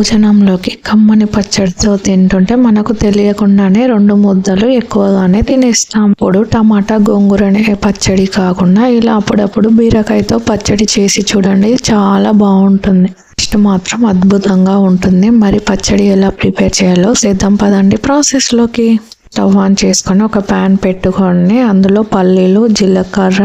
భోజనంలోకి కమ్మని పచ్చడితో తింటుంటే మనకు తెలియకుండానే రెండు ముద్దలు ఎక్కువగానే తినేస్తాం. ఇప్పుడు టమాటా గోంగూరనే పచ్చడి కాకుండా ఇలా అప్పుడప్పుడు బీరకాయతో పచ్చడి చేసి చూడండి చాలా బాగుంటుంది. టేస్ట్ మాత్రం అద్భుతంగా ఉంటుంది. మరి పచ్చడి ఎలా ప్రిపేర్ చేయాలో సిద్ధం పదండి ప్రాసెస్లోకి. స్టవ్ ఆన్ చేసుకొని ఒక ప్యాన్ పెట్టుకొని అందులో పల్లీలు జీలకర్ర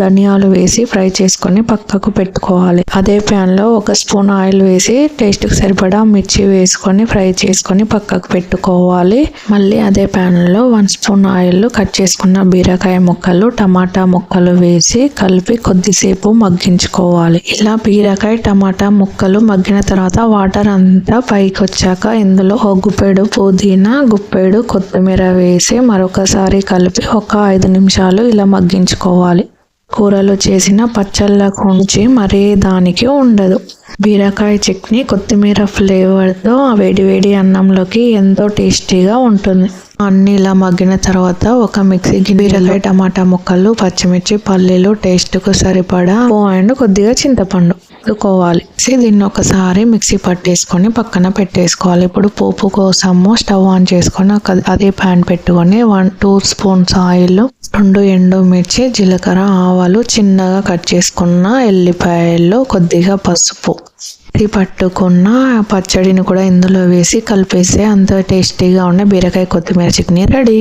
ధనియాలు వేసి ఫ్రై చేసుకొని పక్కకు పెట్టుకోవాలి. అదే ప్యాన్లో ఒక స్పూన్ ఆయిల్ వేసి టేస్ట్కి సరిపడా మిర్చి వేసుకొని ఫ్రై చేసుకొని పక్కకు పెట్టుకోవాలి. మళ్ళీ అదే ప్యాన్లో వన్ స్పూన్ ఆయిల్ కట్ చేసుకున్న బీరకాయ ముక్కలు టమాటా ముక్కలు వేసి కలిపి కొద్దిసేపు మగ్గించుకోవాలి. ఇలా బీరకాయ టమాటా ముక్కలు మగ్గిన తర్వాత వాటర్ అంతా పైకి వచ్చాక ఇందులో ఒక గుప్పెడు పుదీనా గుప్పెడు కొత్తిమీర వేసి మరొకసారి కలిపి ఒక ఐదు నిమిషాలు ఇలా మగ్గించుకోవాలి. కూరలు చేసిన పచ్చళ్ళ కొంచి మరే దానికి ఉండదు. బీరకాయ చట్నీ కొత్తిమీర ఫ్లేవర్తో వేడి వేడి అన్నంలోకి ఎంతో టేస్టీగా ఉంటుంది. అన్ని ఇలా మగ్గిన తర్వాత ఒక మిక్సీ గిన్నె టమాటా ముక్కలు పచ్చిమిర్చి పల్లీలు టేస్ట్కు సరిపడా ఉప్పు అండ్ కొద్దిగా చింతపండు వండుకోవాలి దీన్ని ఒకసారి మిక్సీ పట్టేసుకొని పక్కన పెట్టేసుకోవాలి. ఇప్పుడు పోపు కోసము స్టవ్ ఆన్ చేసుకొని ఒక అదే ప్యాన్ పెట్టుకొని వన్ టూ స్పూన్స్ ఆయిల్ రెండు ఎండు మిర్చి జీలకర్ర ఆవాలు చిన్నగా కట్ చేసుకున్న ఎల్లిపాయలు కొద్దిగా పసుపు. ఇది పట్టుకున్న పచ్చడిని కూడా ఇందులో వేసి కలిపేస్తే అంత టేస్టీగా ఉన్న బీరకాయ కొత్తిమీర చట్నీ రెడీ.